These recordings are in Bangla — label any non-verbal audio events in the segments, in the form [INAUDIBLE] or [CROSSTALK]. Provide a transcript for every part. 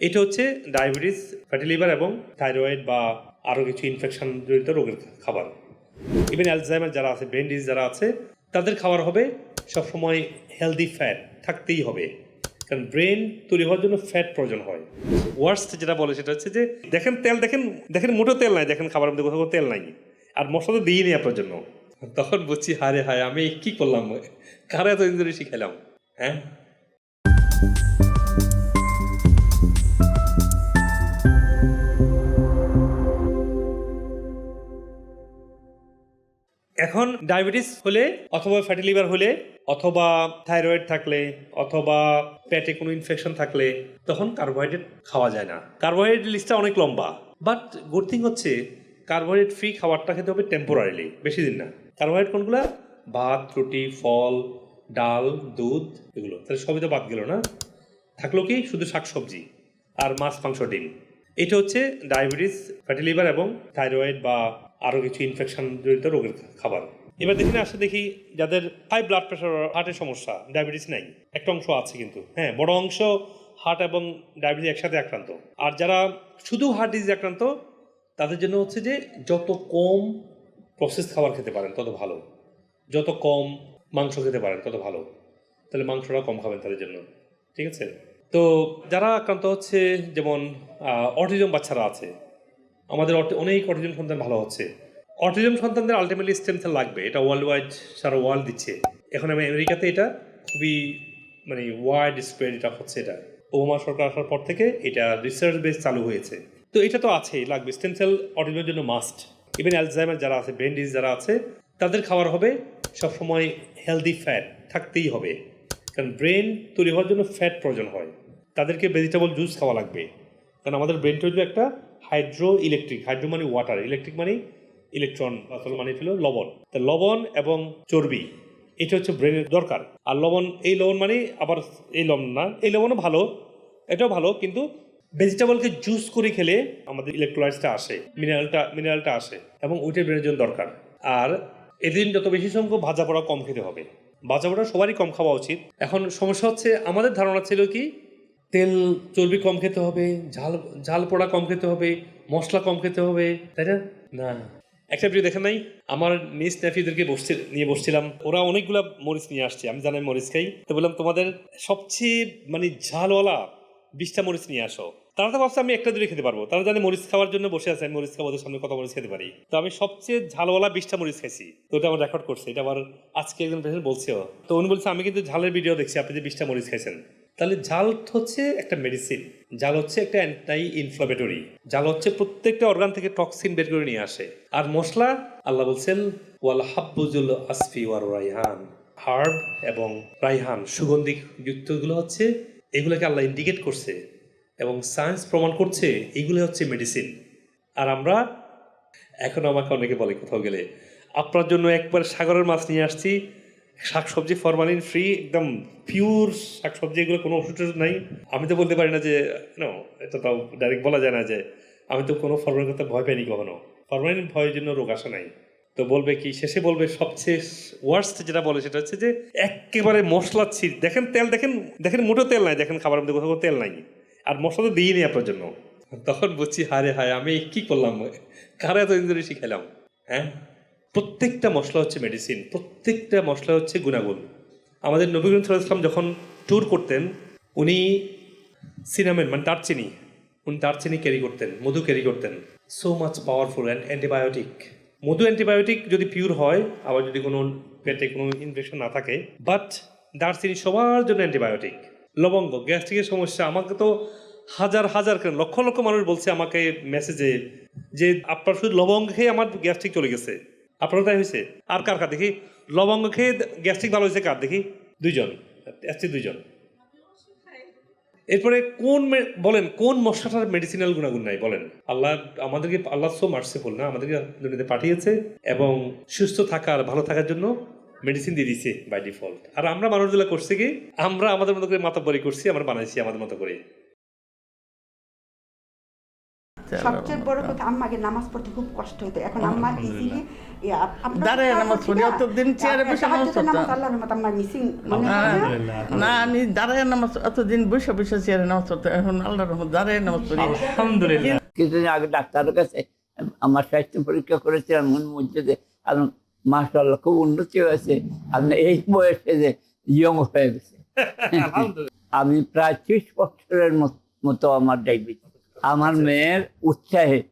এটা হচ্ছে ডায়াবেটিস ফ্যাটি লিভার এবং থাইরয়েড বা আরও কিছু ইনফেকশন জড়িত রোগের খাবার। ইভেন অ্যালজাইমার যারা আছে ব্রেন ডিজ যারা আছে, তাদের খাবার হবে সবসময় হেলদি ফ্যাট থাকতেই হবে। কারণ ব্রেন তৈরি হওয়ার জন্য ফ্যাট প্রয়োজন হয়। ওয়ার্স্ট যেটা বলে সেটা হচ্ছে যে, দেখেন তেল, দেখেন দেখেন মোটো তেল নাই, দেখেন খাবার মধ্যে কোথাও তেল নাই। আর মশলা তো দিই নি আপনার জন্য। তখন বুঝছি হারে হায়, আমি কি করলাম? কারা এত ধরে শিখাইলাম? হ্যাঁ? এখন ডায়াবেটিস হলে অথবা ফ্যাটি লিভার হলে অথবা থাইরয়েড থাকলে অথবা পেটে কোনো ইনফেকশন থাকলে তখন কার্বোহাইড্রেট খাওয়া যায় না। কার্বোহাইড্রেট লিস্টটা অনেক লম্বা। বাট গুড থিং হচ্ছে কার্বোহাইড্রেট ফ্রি খাবারটা খেতে হবে টেম্পোরারিলি বেশি দিন না। কার্বোহাইড্রেট কোনগুলো? ভাত, রুটি, ফল, ডাল, দুধ এগুলো। তাহলে সবই তো বাদ গেল না? থাকল কি? শুধু শাকসবজি আর মাছ, মাংস, ডিম। এটা হচ্ছে ডায়াবেটিস ফ্যাটি লিভার এবং থাইরয়েড বা আরও কিছু ইনফেকশন জড়িত রোগের খাবার। এবার দেখি না আসলে দেখি যাদের হাই ব্লাড প্রেশার হার্টের সমস্যা ডায়াবেটিস নাই। একটা অংশ আছে কিন্তু। হ্যাঁ বড় অংশ হার্ট এবং ডায়াবেটিস একসাথে আক্রান্ত। আর যারা শুধু হার্ট ডিজিজ আক্রান্ত, তাদের জন্য হচ্ছে যে যত কম প্রসেস খাবার খেতে পারেন, তত ভালো। যত কম মাংস খেতে পারেন, তত ভালো। তাহলে মাংসটা কম খাবেন তাদের জন্য। ঠিক আছে? তো যারা আক্রান্ত হচ্ছে, যেমন অটিজম বাচ্চারা আছে আমাদের অনেক অটিজম সন্তান ভালো হচ্ছে। অটিজম সন্তানদের আলটিমেটলি স্টেম সেল লাগবে, এটা ওয়ার্ল্ড ওয়াইড সারা ওয়ার্ল্ড দিচ্ছে। এখন আমি আমেরিকাতে এটা খুবই মানে ওয়াইড স্প্রেড এটা হচ্ছে এটা। ওবামা সরকার আসার পর থেকে এটা রিসার্চ বেস চালু হয়েছে। তো এটা তো আছেই, লাগবে। স্টেম সেল অটিজমের জন্য মাস্ট ইভেন অ্যালজাইমার যারা আছে ব্রেন ডিজ যারা আছে, তাদের খাবার হবে সবসময় হেলদি ফ্যাট থাকতেই হবে। কারণ ব্রেন তৈরি হওয়ার জন্য ফ্যাট প্রয়োজন হয়। তাদেরকে ভেজিটেবল জুস খাওয়া লাগবে। কারণ আমাদের ব্রেন তৈরি একটা হাইড্রো ইলেকট্রিক হাইড্রো মানে ওয়াটার ইলেকট্রিক মানে ইলেকট্রন আসলে মানে ছিল লবণ। তা লবণ এবং চর্বি, এটা হচ্ছে ব্রেনের দরকার। আর লবণ, এই লবণ মানে আবার এই লবণ না, এই লবণও ভালো, এটাও ভালো, কিন্তু ভেজিটেবলকে জুস করে খেলে আমাদের ইলেকট্রোলাইটসটা আসে মিনারেলটা মিনারেলটা আসে, এবং ওইটা ব্রেনের জন্য দরকার। আর এদিন যত বেশি সংখ্যক ভাজা পোড়া কম খেতে হবে। ভাজা পোড়া সবারই কম খাওয়া উচিত। এখন সমস্যা হচ্ছে, আমাদের ধারণা ছিল কি তেল চর্বি কম খেতে হবে, ঝাল ঝাল পোড়া কম খেতে হবে, মশলা কম খেতে হবে, তাই না? না একটা ভিডিও দেখেন নাই? আমার নিজ নেফিদেরকে বসতে নিয়ে বসছিলাম। ওরা অনেকগুলা মরিচ নিয়ে আসছে, আমি জানাই মরিচ খাই। তো বললাম, তোমাদের সবচেয়ে মানে ঝালওয়ালা বিশটা মরিচ নিয়ে আসো। তারা তো ভাবছে আমি একটা দূরে খেতে পারব। তারা জানে মরিচ খাওয়ার জন্য বসে আছে, আমি মরিচ খাব, ওদের সামনে কত মরিচ খেতে পারি। তো আমি সবচেয়ে ঝালওয়ালা বিশটা মরিচ খাইছি। তো ওটা আমার রেকর্ড করছে, এটা আবার আজকে একজন পেশেন্ট বলছেও। তো উনি বলছে, আমি কিন্তু ঝালের ভিডিও দেখছি, আপনি যে বিশটা মরিচ খাইছেন। তাহলে জাল হচ্ছে একটা মেডিসিন জাল হচ্ছে একটা অ্যান্টাই ইনফ্লামেটরি জাল হচ্ছে প্রত্যেকটা অর্গান থেকে টক্সিন বের করে নিয়ে আসে। আর মশলা, আল্লাহ বলছেন, ওয়াল হাব্বুজুল আসফি ওয়ার রাইহান হার্ব এবং রাইহান সুগন্ধি যুক্তগুলো হচ্ছে, এগুলোকে আল্লাহ ইন্ডিকেট করছে এবং সায়েন্স প্রমাণ করছে এগুলো হচ্ছে মেডিসিন আর আমরা, এখন আমাকে অনেকে বলে কোথাও গেলে, আপনার জন্য একবার সাগরের মাছ নিয়ে আসছি শাকসবজি ফরমালিন ফ্রি একদম পিওর শাকসবজি এগুলো কোনো ওষুধ নাই। আমি তো বলতে পারি না যে নো এটা তো ডাইরেক্ট বলা যায় না যে, আমি তো কোনো ফরমালিন করতে ভয় পাইনি কখনো। ফরমালিন ভয়ের জন্য রোগ আসে নাই। তো বলবে কি, শেষে বলবে সবচেয়ে ওয়ার্স্ট যেটা বলে সেটা হচ্ছে যে, একেবারে মশলা ছিট দেখেন তেল, দেখেন দেখেন মোটো তেল নাই, দেখেন খাবার মধ্যে কোথাও তেল নাই। আর মশলা তো দিই নি আপনার জন্য। তখন বুঝছি হারে হায়, আমি কি করলাম? কারা এত ধরে শিখাইলাম? হ্যাঁ? প্রত্যেকটা মশলা হচ্ছে মেডিসিন প্রত্যেকটা মশলা হচ্ছে গুণাগুণ। আমাদের নবী সাল্লাল্লাহু আলাইহি যখন ট্যুর করতেন, উনি সিনামেন মানে দারচিনি, উনি দারচিনি ক্যারি করতেন, মধু ক্যারি করতেন। So much powerful and antibiotic Madhu antibiotic যদি পিওর হয়, আবার যদি কোনো পেটে কোনো ইনফেকশন না থাকে বাট দারচিনি সবার জন্য অ্যান্টিবায়োটিক লবঙ্গ গ্যাস্ট্রিকের সমস্যা, আমাকে তো হাজার হাজার কেন, লক্ষ লক্ষ মানুষ বলছে আমাকে মেসেজে যে আপনার শুধু লবঙ্গ খেয়ে আমার গ্যাস্ট্রিক চলে গেছে। আপনারও তাই হয়েছে? আর কার কার দেখি? লবঙ্গ খেয়ে গ্যাস্ট্রিক ভালো হয়েছে কার দেখি? দুইজন। আসছে দুইজন। এরপরে কোন বলেন, কোন মশলাটার মেডিসিনাল গুণাগুণ নাই? বলেন। আল্লাহ আমাদেরকে, আল্লাহ সো মার্সিফুল না, আমাদেরকে দুনিয়াতে পাঠিয়েছে এবং সুস্থ থাকার, ভালো থাকার জন্য মেডিসিন দিয়ে দিছে বাই ডিফল্ট আর আমরা মানুষগুলো করছি কি? আমরা আমাদের মতো করে মাতাবরি করছি, আমরা বানাইছি আমাদের মতো করে। সবচেয়ে বড় কথা আম্মাকে নামাজ পড়তে খুব কষ্ট হতো। এখন আম্মা ইজিলি দাঁড়ায় নামাজ পড়ি, অতদিন চেয়ারে বসে নামাজ পড়তাম। আল্লাহর রহমত আম্মার মিসিং না? আমি দাঁড়ায় নামাজ অতদিন বসে বসে চেয়ারে নামাজ পড়তে এখন আল্লাহর রহমত দাঁড়ায় নামাজ পড়ি। আলহামদুলিল্লাহ। কিছুদিন আগে ডাক্তারের কাছে আমার স্বাস্থ্য পরীক্ষা করেছিলাম মন কারণ মাসাল্লাহ খুব উন্নতি হয়েছে। আপনি এই বয়সে যে ইয়ং হয়ে গেছে। [LAUGHS] আমি প্রায় ত্রিশ বছরের মতো আমার ডায়াবেটিস আমার মেয়ের উৎসাহে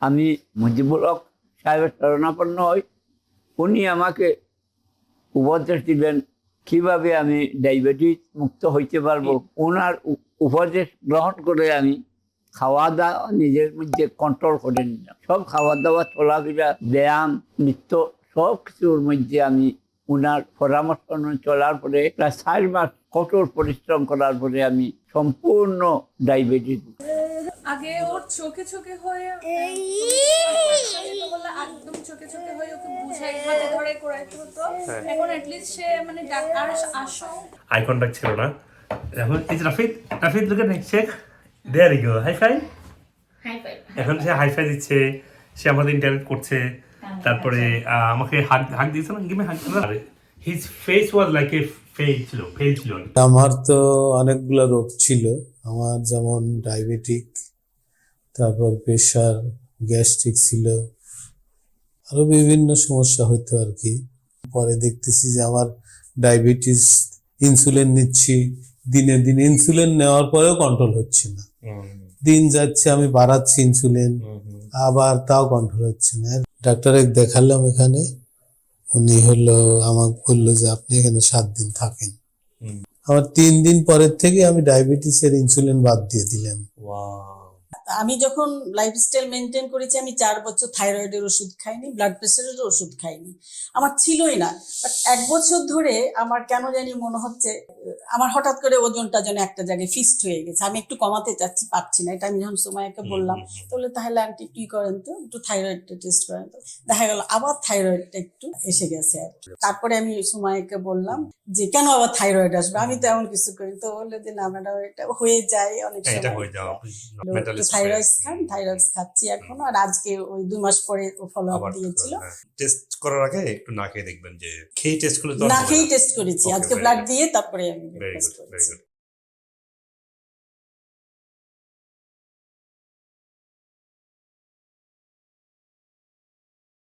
আমি মুজিবুল হক সাহেবের শরণাপন্ন হই। উনি আমাকে উপদেশ দিলেন কীভাবে আমি ডায়াবেটিস মুক্ত হইতে পারব? ওনার উপদেশ গ্রহণ করে আমি খাওয়া দাওয়া নিজের মধ্যে কন্ট্রোল করে নিলাম। সব খাওয়া দাওয়া চলাফেরা, ব্যায়াম, নৃত্য, সব কিছুর মধ্যে আমি ওনার পরামর্শ চলার পরে, প্রায় চার মাস কঠোর পরিশ্রম করার পরে আমি সম্পূর্ণ ডায়াবেটিস আগে ওর চোখে চোখে হয়ে একদম চোখে চোখে হয়ে ওকে বুঝাই হাতে ধরে করাইতে হতো। এখন অ্যাটলিস্ট সে মানে ডাক্তার আসো আই কন্ট্যাক্ট ছিল না। এখন যে Rafid Rafid look at shake there go high five এখন সে হাই ফাই দিচ্ছে সে আমাদের ইন্টারনেট করছে। তারপরে আমাকে হাগ হাগ দিয়েছে না? Gimme hug his face was like a fail ছিল ফেল ছিল। আমার তো অনেকগুলো রোগ ছিল। আমার যেমন ডায়াবেটিক তারপর প্রেশার গ্যাস্ট্রিক ছিল আরও বিভিন্ন সমস্যা হইতো আর কি। পরে দেখতেছি যে আমার ডায়াবেটিস ইনসুলিন নিচ্ছি দিনে দিনে ইনসুলিন নেওয়ার পরেও কন্ট্রোল হচ্ছে না। দিন যাচ্ছে আমি বাড়াচ্ছি ইনসুলিন আবার তাও কন্ট্রোল হচ্ছে না। ডাক্তারে দেখালাম এখানে উনি হলো আমাকে বলল যে আপনি এখানে সাত দিন থাকেন। আমার তিন দিন পরের থেকে আমি ডায়াবেটিসের ইনসুলিন বাদ দিয়ে দিলাম। আমি যখন লাইফস্টাইল মেনটেন করেছি আমি চার বছর থাইরয়েডের ওষুধ খাইনি ব্লাড প্রেশারের ওষুধ খাইনি। আমার ছিলই না। বাট এক বছর ধরে আমার কেন জানি মনে হচ্ছে আমার হঠাৎ করে ওজনটা যেন একটা জায়গায় ফিক্সড হয়ে গেছে। আমি একটু কমাতে চাচ্ছি পারছি না। এটা আমি যখন সময়কে বললাম তাহলে তাহলে আন্টি কি করেন তো? একটু থাইরয়েডটা টেস্ট করেন তো। দেখা গেল আবার থাইরয়েডটা একটু এসে গেছে আর তারপরে আমি সময়কে বললাম যে কেন আবার থাইরয়েড আসবে? আমি তো এমন কিছু করি। তো বলল যে না ম্যাডাম এটা হয়ে যায় অনেক এটা সময়। হয়ে যাওয়া থাইরয়েড খান থাইরয়েড খাচ্ছি এখন আর আজকে ওই দুই মাস পরে ফলো আপ দিয়েছিল। টেস্ট করার আগে একটু না খেয়ে দেখবেন যে খেয়ে টেস্ট করলে না খেয়েই টেস্ট করেছি। আজকে ব্লাড দিয়ে তারপরে আমি টেস্ট করেছি।